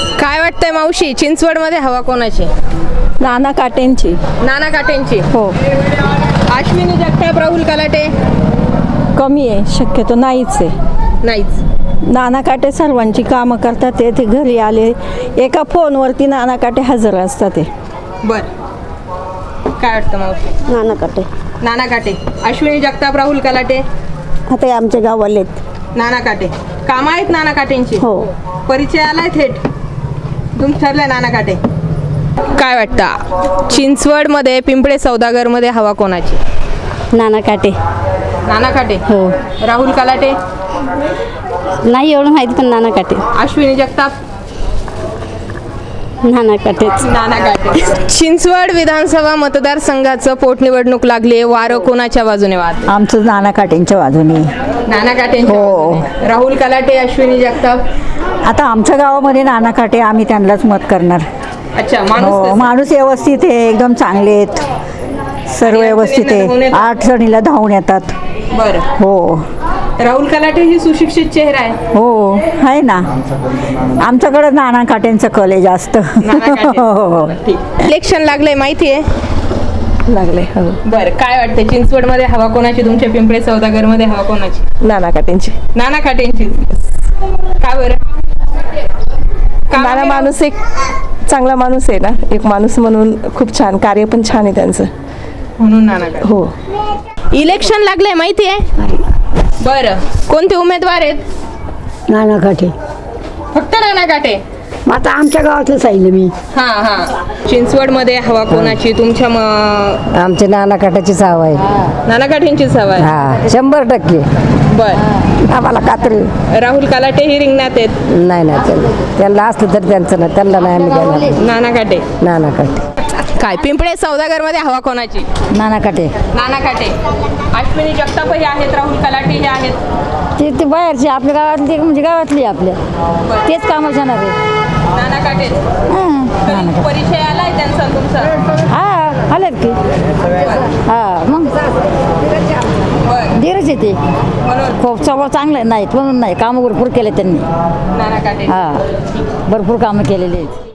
काय वाटतंय मावशी? चिंचवडमध्ये हवा कोणाची? नाना काटेंची. नाना काटेंची? हो. अश्विनी जगताप राहुल कलाटे? कमी आहे शक्यतो नाहीच आहे. नाहीच. नाना काटे सर्वांची कामं करतात ते ते घरी आले. एका फोनवरती नाना काटे हजर असतात ते. बर. काय वाटतं मावशी? नाना काटे. नाना काटे. अश्विनी जगताप राहुल कलाटे? आता हे आमच्या गावाले आहेत. नाना काटे. कामं आहेत नाना काटेंची? हो. परिचय आलाय थेट? तुम ठरलंय नाना काटे. काय वाटतं? चिंचवडमध्ये पिंपळे सौदागरमध्ये हवा कोणाची? नाना काटे. नाना काटे? हो. राहुल कलाटे? नाही एवढं माहिती पण नाना काटे. अश्विनी जगताप? नाना काटेच नाना काटे. चिंचवड विधानसभा मतदारसंघाचं पोटनिवडणूक लागली आहे. वारं कोणाच्या बाजूने वाद आमचं नाना काटेंच्या बाजूने. नाना काटेंच्या हो. राहुल कलाटे अश्विनी जगताप? आता आमच्या गावामध्ये नाना काटे आम्ही त्यांनाच मत करणार. अच्छा माणूस हो? माणूस व्यवस्थित आहे एकदम चांगले आहेत. सर्व व्यवस्थित आहे. आठ जणीला धावून येतात. बरं. हो. राहुल कलाटे ही सुशिक्षित चेहरा आहे. हो आहे ना. आमच्याकडे नाना काट्यांचं कल आहे जास्त. नाना काटे. हो ठीक. इलेक्शन लागलंय माहिती आहे? लागले हो. बरं काय वाटतं चिंचवडमध्ये हवा कोणाची? तुमच्या पिंपळे सौदागरमध्ये हवा कोणाची? नाना काटेंची. नाना काटेंची. का बरं? नाना? माणूस एक चांगला माणूस आहे ना. एक माणूस म्हणून खूप छान कार्य पण छान आहे त्यांचं. म्हणून नाना हो. इलेक्शन लागलंय माहिती आहे? बरं. कोणते उमेदवार आहेत? नाना काटे. फक्त नाना काटे. मग आता आमच्या गावातलंच आहे मी. हा हा. चिंचवडमध्ये हवा कोणाची? तुमच्या म- आमचे नाना काटाची आहे. नाना हवा आहे? हा शंभर टक्के. बर. आम्हाला कात्री. राहुल कलाटे ही रिंगणात आहेत? नाही नाही त्यांना त्यांना असलं तर त्यांचं ना त्यांना नाही आम्ही देणार नाना काटे नाना काटे काय पिंपळे सौदागरमध्ये हवा कोणाची? नाना काटे नाना काटे अश्विनी जगताप हे आहेत राहुल कलाटे हे आहेत. ते ते बाहेरची आपल्या गावातली म्हणजे गावातली आपल्या तेच कामं जाणार आहे. नाना काटे. कधी परिचय आलाय त्यांचा तुमचा? हा आलेत की. हा मग. बर. धीरच येते म्हणून? खूप स्वभाव चांगले नाहीत म्हणून नाही. कामं भरपूर केले त्यांनी. नाना काटे. हा. भरपूर कामं केलेली आहेत.